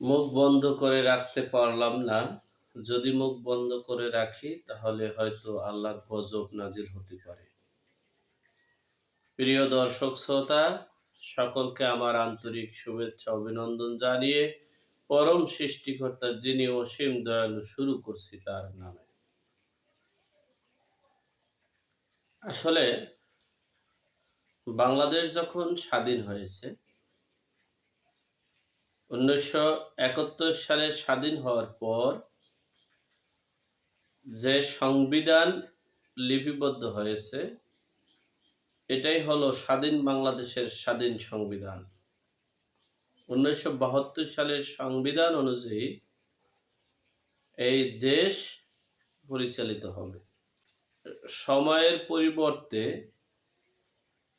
মুখ বন্ধ করে রাখতে পারলাম না। যদি মুখ বন্ধ করে রাখি, তাহলে হয়তো আল্লাহ গজব নাজিল হতে পারে। প্রিয় দর্শক শ্রোতা, সকলকে আমার আন্তরিক শুভেচ্ছা অভিনন্দন জানিয়ে পরম সৃষ্টিকর্তা যিনি অসীম দয়ালু শুরু করছি তার নামে। আসলে বাংলাদেশ যখন স্বাধীন হয়েছে উনিশশো একাত্তর সালে স্বাধীন হওয়ার পর যে সংবিধান লিপিবদ্ধ হয়েছে, এটাই হলো স্বাধীন বাংলাদেশের স্বাধীন সংবিধান। উনিশশো বাহাত্তর সালের সংবিধান অনুযায়ী এই দেশ পরিচালিত হবে। সময়ের পরিবর্তে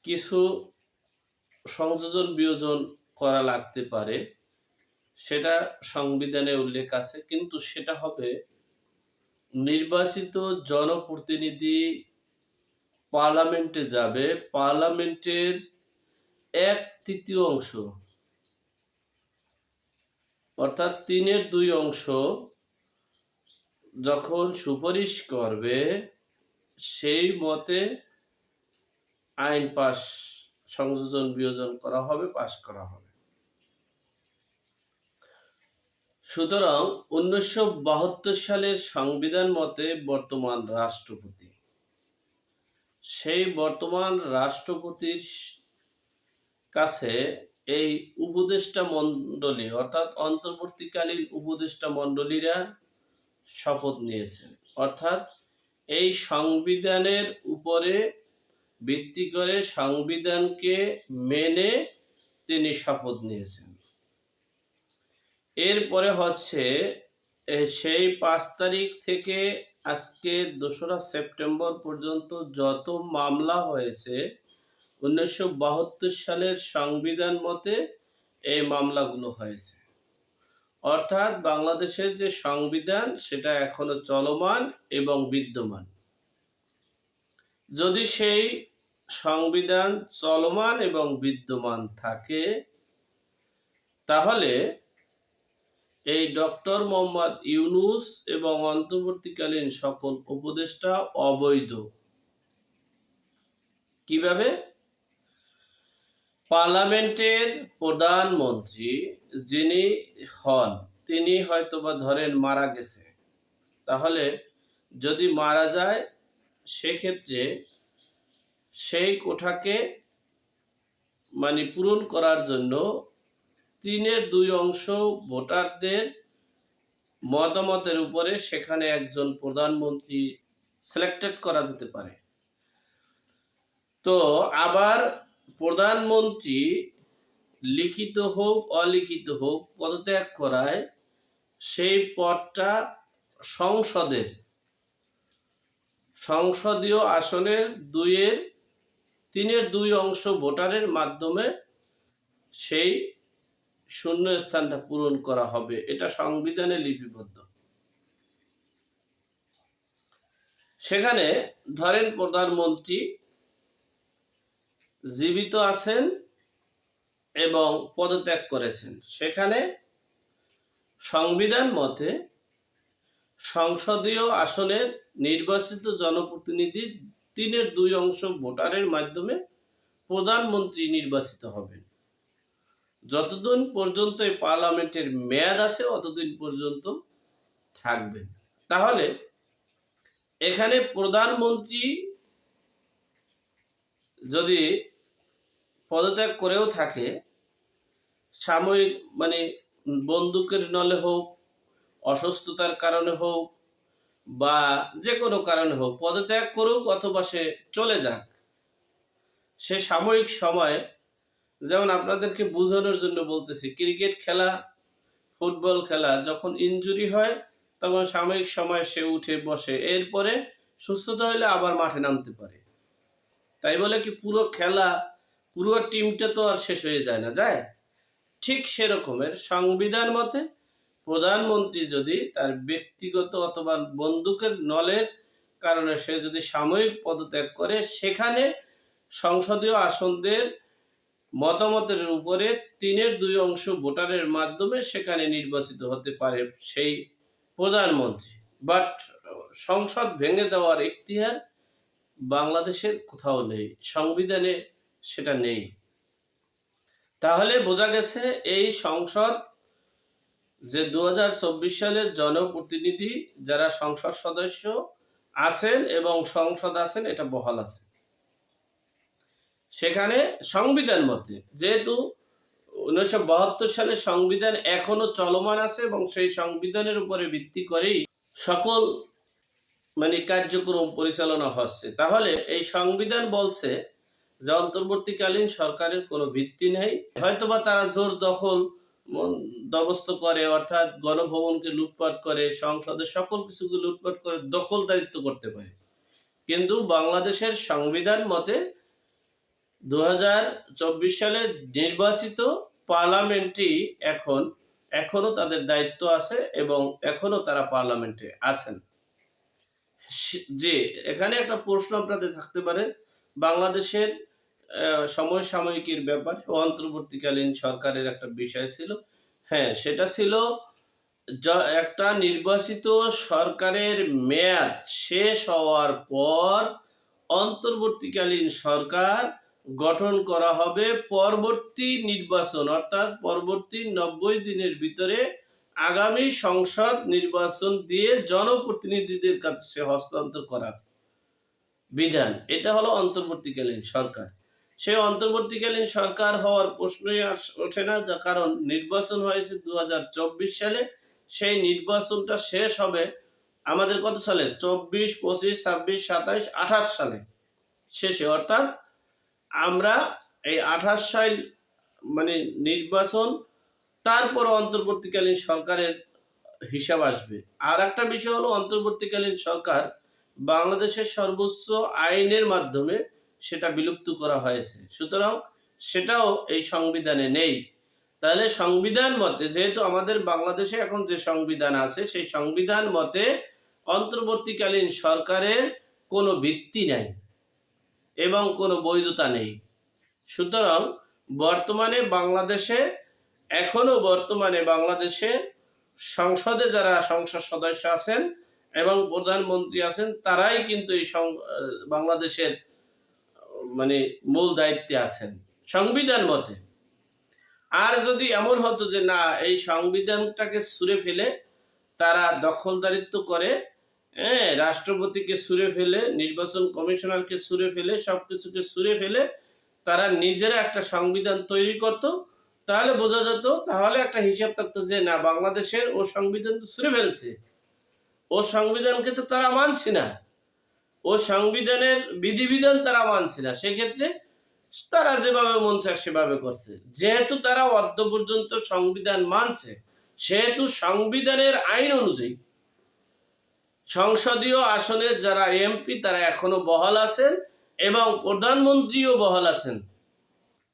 কিছু সংযোজন বিয়োজন করা লাগতে পারে। সেটা সংবিধানে উল্লেখ আছে, কিন্তু সেটা হবে নির্বাচিত জনপ্রতিনিধি পার্লামেন্টে যাবে। পার্লামেন্টের এক তৃতীয় অংশ, অর্থাৎ তিনের দুই অংশ যখন সুপারিশ করবে, সেই মতে আইন পাশ, সংযোজন বিয়োজন করা হবে, পাশ করা হবে। সুতরাং উনিশশো বাহাত্তর সালের সংবিধান মতে বর্তমান রাষ্ট্রপতি। সেই বর্তমান রাষ্ট্রপতির কাছে এই উপদেষ্টা মণ্ডলী, অর্থাৎ অন্তর্বর্তীকালীন উপদেষ্টা মণ্ডলীরা শপথ নিয়েছেন। অর্থাৎ এই সংবিধানের উপরে ভিত্তি করে সংবিধানকে মেনে তিনি শপথ নিয়েছেন। এরপরে হচ্ছে সেই পাঁচ তারিখ থেকে আজকে দোসরা সেপ্টেম্বর পর্যন্ত যত মামলা হয়েছে, উনিশশো বাহাত্তর সালের সংবিধান মতে এই মামলাগুলো হয়েছে। অর্থাৎ বাংলাদেশের যে সংবিধান, সেটা এখনও চলমান এবং বিদ্যমান। যদি সেই সংবিধান চলমান এবং বিদ্যমান থাকে, তাহলে এই ডক্টর মোহাম্মদ ইউনুস এবং অন্তর্বর্তীকালীন সকল উপদেষ্টা অবৈধ। কীভাবে? পার্লামেন্টের প্রধানমন্ত্রী যিনি হন, তিনি হয়তোবা ধরেন মারা গেছে। তাহলে যদি মারা যায়, সেক্ষেত্রে সেই কোঠাকে মানে পূরণ করার জন্য তিনের দুই অংশ ভোটারদের মতামতের উপরে সেখানে একজন প্রধানমন্ত্রী সিলেক্টেড করা যেতে পারে। তো আবার প্রধানমন্ত্রী লিখিত হোক, অলিখিত হোক, পদত্যাগ করায় সেই পদটা সংসদের, সংসদীয় আসনের দুইয়ের, তিনের দুই অংশ ভোটারের মাধ্যমে সেই শূন্য স্থানটা পূরণ করা হবে। এটা সংবিধানে লিপিবদ্ধ। সেখানে ধরেন প্রধানমন্ত্রী জীবিত আছেন এবং পদত্যাগ করেছেন। সেখানে সংবিধান মতে সংসদীয় আসনের নির্বাচিত জনপ্রতিনিধি তিনের দুই অংশ ভোটারের মাধ্যমে প্রধানমন্ত্রী নির্বাচিত হবেন। যতদিন পর্যন্ত এই পার্লামেন্টের মেয়াদ আছে, অতদিন পর্যন্ত থাকবেন তাহলে এখানে প্রধানমন্ত্রী যদি পদত্যাগ করেও থাকে, সাময়িক মানে বন্দুকের নলে হোক, অসুস্থতার কারণে হোক, বা যে কোনো কারণে হোক, পদত্যাগ করুক অথবা সে চলে যাক, সে সাময়িক সময় যেমন আপনাদেরকে বোঝানোর জন্য বলতেছি, ক্রিকেট খেলা, ফুটবল খেলা, যখন ইনজুরি হয়, তখন সাময়িক সময় সে উঠে, বসে, এরপরে সুস্থতা হলে আবার মাঠে নামতে পারে। তাই বলে কি পুরো খেলা, পুরো টিমটা তো আর শেষ হয়ে যায় না, যায়? ঠিক সেরকমের সংবিধান মতে প্রধানমন্ত্রী যদি তার ব্যক্তিগত অথবা বন্দুকের নলের কারণে সে যদি সাময়িক পদত্যাগ করে, সেখানে সংসদীয় আসনদের মতামতের উপরে তিনের দুই অংশ ভোটারের মাধ্যমে সেখানে নির্বাচিত হতে পারে সেই প্রধানমন্ত্রী। বাট সংসদ ভেঙে দেওয়ার ইতিহার বাংলাদেশের কোথাও নেই, সংবিধানে সেটা নেই। তাহলে বোঝা গেছে এই সংসদ যে দু হাজার চব্বিশ সালের জনপ্রতিনিধি যারা সংসদ সদস্য আছেন এবং সংসদ আছেন, এটা বহাল আছে। সেখানে সংবিধান মতে যেহেতু উনিশশো বাহাত্তর সালের সংবিধান এখনও চলমান আছে এবং সেই সংবিধানের উপরে ভিত্তি করেই সকল মানে কার্যক্রম পরিচালনা হচ্ছে। তাহলে এই সংবিধান বলছে যে অন্তর্বর্তীকালীন সরকারের কোনো ভিত্তি নেই। হয়তোবা তারা জোর দখল দবস্ত করে, অর্থাৎ গণভবনকে লুটপাট করে, সংসদের সকল কিছুকে লুটপাট করে দখলদারিত্ব করতে পারে। কিন্তু বাংলাদেশের সংবিধান মতে চব্বিশ সালে নির্বাচিত পার্লামেন্টই এখন এখনও তাদের দায়িত্ব আছে এবং এখনও তারা পার্লামেন্টে আছেন। যে এখানে একটা প্রশ্ন আপনাদের থাকতে পারে। বাংলাদেশের সময় সাময়িকীর ব্যাপারে অন্তর্বর্তীকালীন সরকারের একটা বিষয় ছিল। হ্যাঁ সেটা ছিল একটা নির্বাচিত সরকারের মেয়াদ শেষ হওয়ার পর অন্তর্বর্তীকালীন সরকার গঠন করা হবে পরবর্তী নির্বাচন, অর্থাৎ পরবর্তী নব্বই দিনের ভিতরে আগামী সংসদ নির্বাচন দিয়ে জনপ্রতিনিধিদের কাছে হস্তান্তর করা বিধান। এটা হলো অন্তর্বর্তীকালীন সরকার। সেই অন্তর্বর্তীকালীন সরকার হওয়ার প্রশ্নই ওঠে না, যা কারণ নির্বাচন হয়েছে দু হাজার চব্বিশ সালে। সেই নির্বাচনটা শেষ হবে আমাদের কত সালে? চব্বিশ, পঁচিশ, ছাব্বিশ, সাতাইশ, আঠাশ সালে। শেষে, অর্থাৎ আমরা এই আঠাশ সাল মানে নির্বাচন তারপর অন্তর্বর্তীকালীন সরকারের হিসাব আসবে। আর একটা বিষয় হলো, অন্তর্বর্তীকালীন সরকার বাংলাদেশের সর্বোচ্চ আইনের মাধ্যমে সেটা বিলুপ্ত করা হয়েছে। সুতরাং সেটাও এই সংবিধানে নেই। তাহলে সংবিধান মতে, যেহেতু আমাদের বাংলাদেশে এখন যে সংবিধান আছে, সেই সংবিধান মতে অন্তর্বর্তীকালীন সরকারের কোনো ভিত্তি নাই। এবং কোনো বৈধতা নেই। সুতরাং বর্তমানে বাংলাদেশে, এখনও বর্তমানে বাংলাদেশে সংসদে যারা সংসদ সদস্য আছেন এবং প্রধানমন্ত্রী আছেন, তারাই কিন্তু এই বাংলাদেশের মানে মূল দায়িত্বে আছেন, সংবিধান মতে। আর যদি এমন হতো যে না, এই সংবিধানটাকে সুরে ফেলে তারা দখলদারিত্ব করে হ্যাঁ রাষ্ট্রপতিকে সুরে ফেলে, নির্বাচন কমিশনারকে সুরে ফেলে, সবকিছুকে সুরে ফেলে তারা নিজেরা একটা সংবিধান তৈরি করত। তাহলে বোঝা যেত, তাহলে একটা হিসাব থাকতো যে না, বাংলাদেশের ও সংবিধান তো সুরে ফেলছে। ও সংবিধানকে তো তারা মানছে না। ও সংবিধানের বিধিবিধান তারা মানছে না। সেক্ষেত্রে তারা যেভাবে মন চায় সেভাবে করছে। যেহেতু তারা অদ্য পর্যন্ত সংবিধান মানছে, সেহেতু সংবিধানের আইন অনুযায়ী সংসদীয় আসনের যারা এমপি তারা এখনও বহাল আছেন এবং প্রধানমন্ত্রীও বহাল আছেন।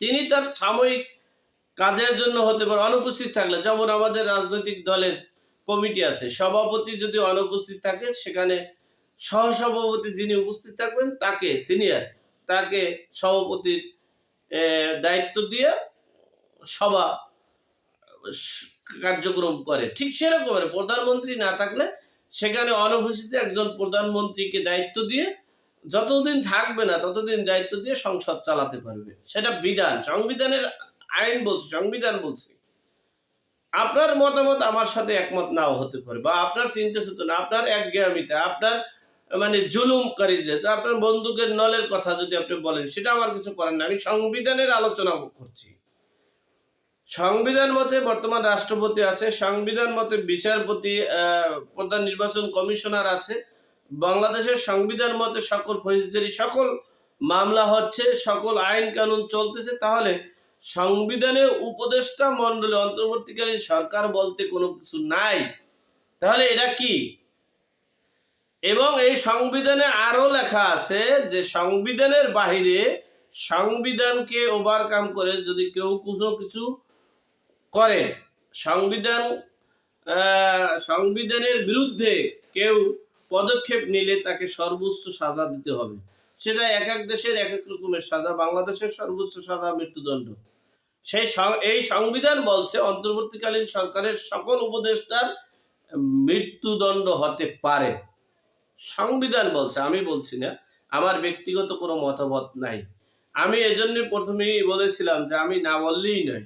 তিনি তার সাময়িক কাজের জন্য হতে পারে অনুপস্থিত থাকলে, যেমন আমাদের রাজনৈতিক দলের কমিটি আছে, সভাপতি যদি অনুপস্থিত থাকে, সেখানে সহসভাপতি যিনি উপস্থিত থাকবেন, তাকে সিনিয়র তাকে সভাপতির দায়িত্ব দিয়ে সভা কার্যক্রম করে। ঠিক সেরকম প্রধানমন্ত্রী না থাকলে সেখানে অনুপস্থিত একজন প্রধানমন্ত্রীকে দায়িত্ব দিয়ে যতদিন থাকবে না, ততদিন দায়িত্ব দিয়ে সংসদ চালাতে পারবে। সেটা বিধান, সংবিধানের আইন বলছে, সংবিধান বলছে। আপনার মতামত আমার সাথে একমত নাও হতে পারে, বা আপনার চিন্তা চেতনা, আপনার একজ্ঞামিতা আপনার মানে জুলুমকারী যে, আপনার বন্দুকের নলের কথা যদি আপনি বলেন, সেটা আমার কিছু করার না আমি সংবিধানের আলোচনা করছি। সংবিধান মতে বর্তমান রাষ্ট্রপতি আছে, সংবিধান মতে বিচারপতি প্রধান নির্বাচন কমিশনার আছে। বাংলাদেশের সংবিধান মতে সকল ফৌজদারি, সকল মামলা হচ্ছে, সকল আইন কানুন চলতেছে, তাহলে সংবিধানে উপদেষ্টা মন্ডলে অন্তর্বর্তীকালীন সরকার বলতে কোনো কিছু নাই। তাহলে এটা কি? এবং এই সংবিধানে আরও লেখা আছে যে সংবিধানের বাহিরে সংবিধানকে ওভারকাম করে যদি কেউ কোনো কিছু করে। সংবিধান সংবিধানের বিরুদ্ধে কেউ পদক্ষেপ নিলে তাকে সর্বোচ্চ সাজা দিতে হবে। সেটা এক এক দেশের এক এক রকমের সাজা। বাংলাদেশের সর্বোচ্চ সাজা, মৃত্যুদণ্ড। সেই এই সংবিধান বলছে, অন্তর্বর্তীকালীন সরকারের সকল উপদেষ্টার মৃত্যুদণ্ড হতে পারে। সংবিধান বলছে, আমি বলছি না, আমার ব্যক্তিগত কোনো মতামত নাই। আমি এজন্য প্রথমেই বলেছিলাম যে আমি না বললেই নয়।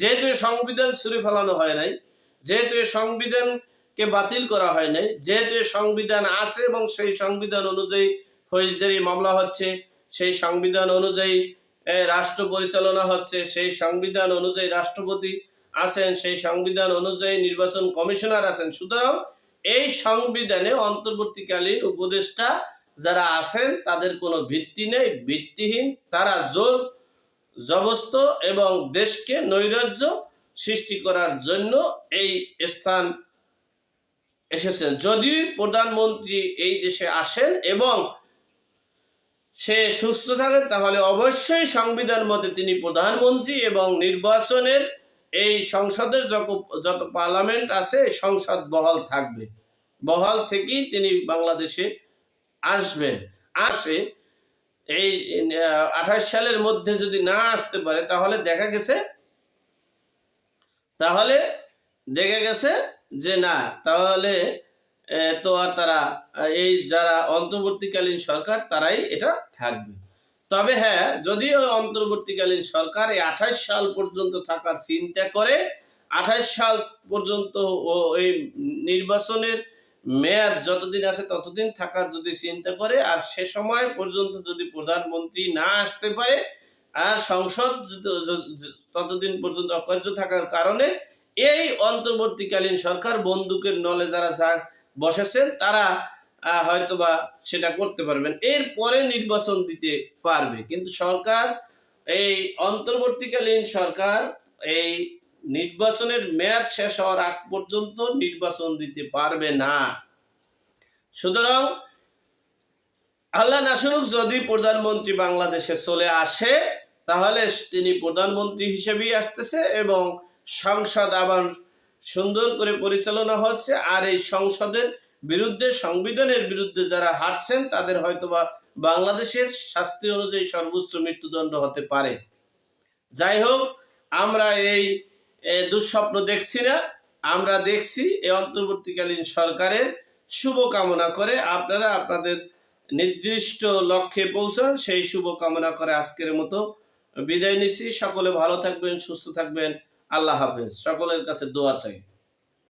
যেহেতু সংবিধান ছুঁড়ে ফেলানো হয় নাই, যেহেতু সংবিধানকে বাতিল করা হয় নাই, যেহেতু সংবিধান আছে এবং সেই সংবিধান অনুযায়ী ফৌজদারি মামলা হচ্ছে, সেই সংবিধান অনুযায়ী রাষ্ট্র পরিচালনা হচ্ছে, সেই সংবিধান অনুযায়ী রাষ্ট্রপতি আছেন, সেই সংবিধান অনুযায়ী নির্বাচন কমিশনার আছেন। সুতরাং এই সংবিধানে অন্তর্বর্তীকালীন উপদেষ্টা যারা আছেন, তাদের কোনো ভিত্তি নেই, ভিত্তিহীন, তারা জোর জবস্ত এবং দেশকে নৈরাজ্য সৃষ্টি করার জন্য এই স্থান এসেছেন। যদি প্রধানমন্ত্রী এই দেশে আসেন এবং সে সুস্থ থাকেন, তাহলে অবশ্যই সংবিধান মতে তিনি প্রধানমন্ত্রী এবং নির্বাচনের এই সংসদের যত যত পার্লামেন্ট আছে সংসদ বহাল থাকবে। বহাল থেকেই তিনি বাংলাদেশে আসবেন। আসে এই আঠাশ সালের মধ্যে যদি না আসতে পারে, তাহলে দেখা গেছে, তাহলে দেখা গেছে যে না, তাহলে তো আর তারা, এই যারা অন্তর্বর্তীকালীন সরকার, তারাই এটা থাকবে। তবে হ্যাঁ যদিও অন্তর্বর্তীকালীন সরকার এই আঠাশ সাল পর্যন্ত থাকার চিন্তা করে, আঠাশ সাল পর্যন্ত ও, এই নির্বাচনের মেয়াদ যতদিন আছে ততদিন থাকার যদি চিন্তা করে, আর সে সময় পর্যন্ত যদি প্রধানমন্ত্রী না আসতে পারে, আর সংসদ ততদিন পর্যন্ত অকার্য থাকার কারণে এই অন্তর্বর্তীকালীন সরকার বন্দুকের নলে যারা বসেছেন, তারা হয়তোবা সেটা করতে পারবেন। এরপরে নির্বাচন দিতে পারবে। কিন্তু সরকার, এই অন্তর্বর্তীকালীন সরকার, এই নির্বাচনের মেয়াদ শেষ হওয়ার আগ পর্যন্ত নির্বাচন দিতে পারবে না। সুতরাং আল্লাহ নাসরুক যদি প্রধানমন্ত্রী বাংলাদেশে চলে আসে, তাহলে তিনি প্রধানমন্ত্রী হিসেবেই আসতেছে এবং সংসদ আবার সুন্দর করে পরিচালনা হচ্ছে। আর এই সংসদের বিরুদ্ধে, সংবিধানের বিরুদ্ধে যারা হাঁটছেন, তাদের হয়তোবা বাংলাদেশের শাস্তি অনুযায়ী সর্বোচ্চ মৃত্যুদণ্ড হতে পারে। যাই হোক, আমরা এই দুঃস্বপ্ন দেখছি না। আমরা দেখছি এই অন্তর্বর্তীকালীন সরকারের শুভকামনা করে আপনারা আপনাদের নির্দিষ্ট লক্ষ্যে পৌঁছান, সেই শুভকামনা করে আজকের মতো বিদায় নিছি সকলে ভালো থাকবেন, সুস্থ থাকবেন। আল্লাহ হাফেজ। সকলের কাছে দোয়া চাই।